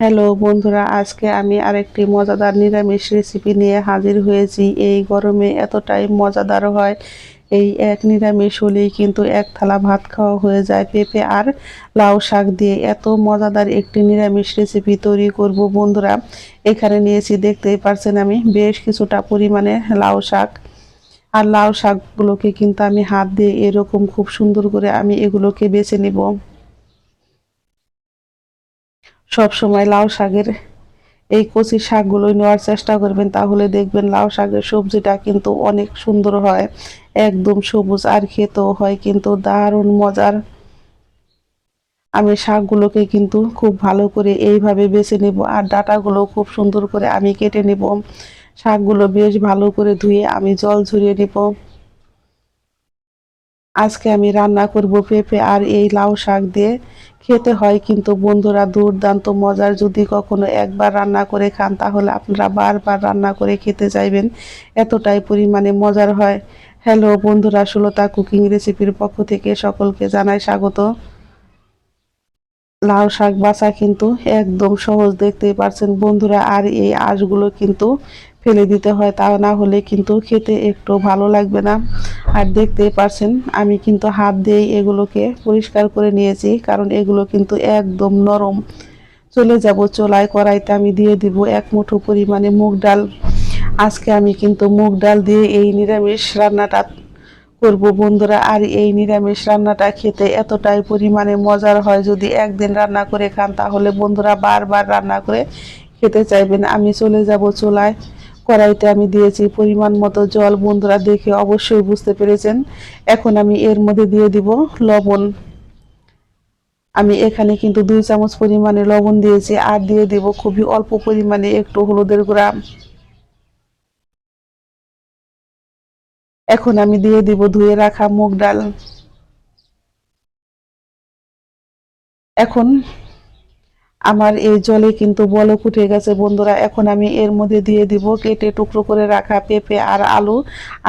Hello বন্ধুরা, আজকে আমি আরেকটি মজাদার নিরামিষ রেসিপি নিয়ে হাজির হয়েছি। এই গরমে এতটাই মজাদার হয়, এই এক নিরামিষ হলেই কিন্তু এক থালা ভাত খাওয়া হয়ে যায় পেঁপে আর লাউ শাক দিয়ে। এত মজাদার একটি নিরামিষ রেসিপি তৈরি করব বন্ধুরা, এখানে নিয়েছি দেখতেই পারছেন আমি বেশ কিছুটা পরিমাণে লাউ শাক। আর লাউ শাকগুলোকে কিন্তু আমি হাত দিয়ে এরকম খুব সুন্দর করে আমি এগুলোকে বেছে নিব। সব সময় লাউ শাকের এই কচি শাকগুলোই নেওয়ার চেষ্টা করবেন, তাহলে দেখবেন লাউ শাকের সবজিটা কিন্তু অনেক সুন্দর হয়। একদম সবুজ আর খেতেও হয়, কিন্তু দারুণ মজার। আমি শাকগুলোকে কিন্তু খুব ভালো করে এইভাবে বেছে নেব আর ডাটাগুলো খুব সুন্দর করে আমি কেটে নেব। শাকগুলো বেশ ভালো করে ধুয়ে আমি জল ঝরিয়ে নেব। আজকে আমি রান্না করব পেঁপে আর এই লাউ শাক দিয়ে। খেতে হয়, কিন্তু বন্ধুরা দুর্দান্ত মজার। যদি কখনো একবার রান্না করে খান, তাহলে আপনারা বারবার রান্না করে খেতে চাইবেন। এতটাই পরিমাণে মজার হয়। হ্যালো বন্ধুরা, সুলতা কুকিং রেসিপির পক্ষ থেকে সকলকে জানাই স্বাগত। লাউ শাক বাছা কিন্তু একদম সহজ, দেখতেই পারছেন বন্ধুরা। আর এই আঁশগুলো কিন্তু ফেলে দিতে হয়, তা না হলে কিন্তু খেতে একটু ভালো লাগবে না। আর দেখতেই পারছেন, আমি কিন্তু হাত দিয়েই এগুলোকে পরিষ্কার করে নিয়েছি, কারণ এগুলো কিন্তু একদম নরম। চলে যাব চোলায় কড়াইতে, আমি দিয়ে দিব এক মুঠো পরিমাণে মুগ ডাল। আজকে আমি কিন্তু মুগ ডাল দিয়ে এই নিরামিষ রান্নাটা করব বন্ধুরা। আর এই নিরামিষ রান্নাটা খেতে এতটাই পরিমাণে মজার হয়, যদি একদিন রান্না করে খান, তাহলে বন্ধুরা বারবার রান্না করে খেতে চাইবেন। আমি চলে যাব চোলায়। কড়াইতে আমি দিয়েছি পরিমাণ মতো জল। বন্ধুরা দেখে অবশ্যই বুঝতে পেরেছেন। এখন আমি এর মধ্যে দিয়ে দিব লবণ। আমি এখানে কিন্তু দুই চামচ পরিমাণে লবণ দিয়েছি আর দিয়ে দিব খুবই অল্প পরিমাণে একটু হলুদের গুঁড়া। এখন আমি দিয়ে দিব ধুয়ে রাখা মুগ ডাল। এখন আমার এই জলে কিন্তু বলক উঠে গেছে। বন্ধুরা, এখন আমি এর মধ্যে দিয়ে দিব কেটে টুকরো করে রাখা পেঁপে আর আলু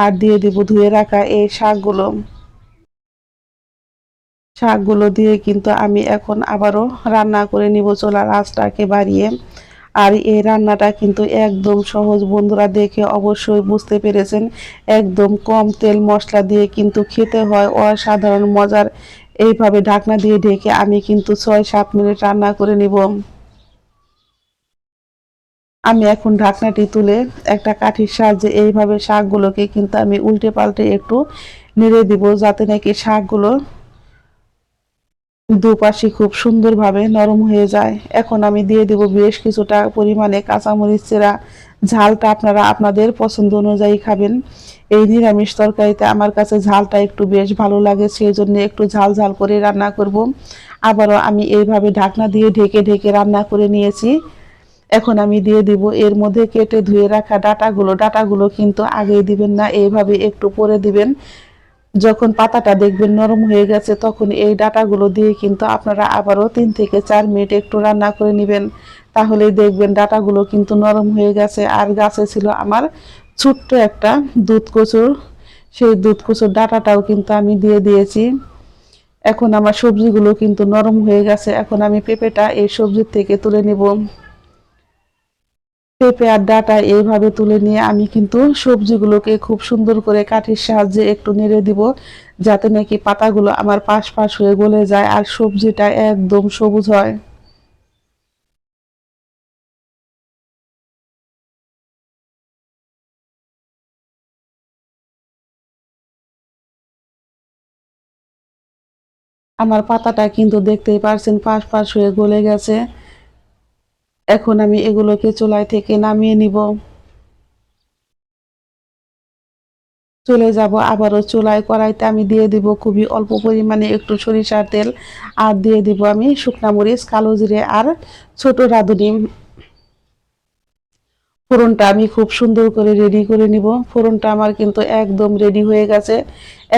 আর দিয়ে দিব ধুয়ে রাখা এই শাকগুলো। শাকগুলো দিয়ে কিন্তু আমি এখন আবারও রান্না করে নিব চোলার আঁচটাকে বাড়িয়ে। আর এই রান্নাটা কিন্তু একদম সহজ। বন্ধুরা, দেখে অবশ্যই বুঝতে পেরেছেন। একদম কম তেল মশলা দিয়ে কিন্তু খেতে হয়। অসাধারণ মজার এইভাবে ঢাকনা দিয়ে ঢেকে আমি কিন্তু ছয় সাত মিনিট রান্না করে নিব। আমি এখন ঢাকনাটি তুলে একটা কাঠির সাহায্যে এইভাবে শাকগুলোকে কিন্তু আমি উল্টে পাল্টে একটু নেড়ে দিব যাতে নাকি শাকগুলো দুপাশে খুব সুন্দরভাবে নরম হয়ে যায়। এখন আমি দিয়ে দেব বেশ কিছুটা পরিমাণে কাঁচামরিচ চেরা। ঝালটা আপনারা আপনাদের পছন্দ অনুযায়ী খাবেন। এই নিরামিষ তরকারিতে আমার কাছে ঝালটা একটু বেশ ভালো লাগে সেই জন্য একটু ঝাল ঝাল করে রান্না করব। আবারও আমি এইভাবে ঢাকনা দিয়ে ঢেকে ঢেকে রান্না করে নিয়েছি। এখন আমি দিয়ে দিব, এর মধ্যে কেটে ধুয়ে রাখা ডাটাগুলো। ডাটাগুলো কিন্তু আগেই দিবেন না, এইভাবে একটু পরে দিবেন। যখন পাতাটা দেখবেন নরম হয়ে গেছে, তখন এই ডাটাগুলো দিয়ে কিন্তু আপনারা আবারও তিন থেকে চার মিনিট একটু রান্না করে নেবেন। তাহলেই দেখবেন ডাটাগুলো কিন্তু নরম হয়ে গেছে। আর গাছে ছিল আমার ছোট্ট একটা দুধ কচুর। সেই দুধ কচুর ডাটাটাও কিন্তু আমি দিয়ে দিয়েছি। এখন আমার সবজিগুলো কিন্তু নরম হয়ে গেছে। এখন আমি পেঁপেটা এই সবজির থেকে তুলে নেব। পেঁপে আর ডাটা এইভাবে তুলে নিয়ে আমি কিন্তু সবজিগুলোকে খুব সুন্দর করে কাঠির সাহায্যে একটু নেড়ে দিব, যাতে নাকি পাতাগুলো আমার পাশ পাশ হয়ে গলে যায় আর সবজিটা একদম সবুজ হয়। আমার পাতাটা কিন্তু দেখতেই পারছেন পাশ পাশ হয়ে গলে গেছে। এখন আমি এগুলোকে চুলায় থেকে নামিয়ে নিব। চলে যাব আবারও চুলায় কড়াইতে। আমি দিয়ে দিব খুবই অল্প পরিমাণে একটু সরিষার তেল আর দিয়ে দিব আমি শুকনা মরিচ, কালো জিরে আর ছোট রাঁধুনি। ফোড়নটা আমি খুব সুন্দর করে রেডি করে নিব। ফোড়নটা আমার কিন্তু একদম রেডি হয়ে গেছে।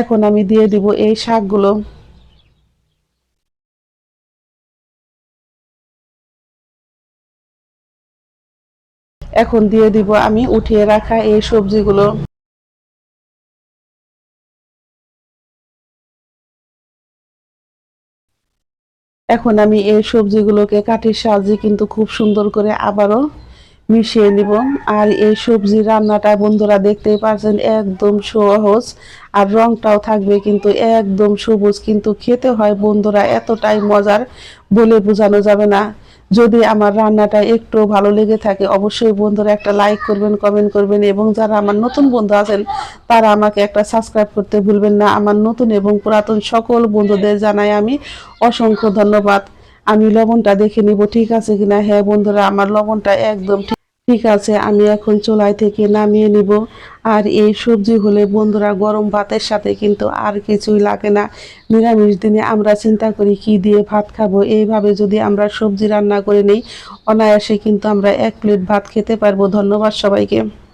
এখন আমি দিয়ে দিব এই শাকগুলো। এখন দিয়ে দিব আমি উঠিয়ে রাখা এই সবজিগুলো। এখন আমি এই সবজিগুলোকে কাঠির সাহায্যে কিন্তু খুব সুন্দর করে আবারও মিশিয়ে নিব। আর এই সবজি রান্নাটা বন্ধুরা দেখতেই পারছেন একদম সহজ আর রংটাও থাকবে কিন্তু একদম সবুজ। কিন্তু খেতে হয় বন্ধুরা এতটাই মজার বলে বোঝানো যাবে না। যদি আমার রান্নাটা একটু ভালো লেগে থাকে, অবশ্যই বন্ধুরা একটা লাইক করবেন কমেন্ট করবেন এবং যারা আমার নতুন বন্ধু আছেন, তারা আমাকে একটা সাবস্ক্রাইব করতে ভুলবেন না। আমার নতুন এবং পুরাতন সকল বন্ধুদের জানাই আমি অসংখ্য ধন্যবাদ। আমি লবণটা দেখে নিব, ঠিক আছে কিনা? হ্যাঁ বন্ধুরা, আমার লবণটা একদম ঠিক আছে, আমি এখন চোলাই থেকে নামিয়ে নিব। আর এই সবজি হলে বন্ধুরা গরম ভাতের সাথে কিন্তু আর কিছুই লাগে না। নিরামিষ দিনে আমরা চিন্তা করি কি দিয়ে ভাত খাব। এইভাবে যদি আমরা সবজি রান্না করে নিই, অনায়াসে কিন্তু আমরা এক প্লেট ভাত খেতে পারব। ধন্যবাদ সবাইকে।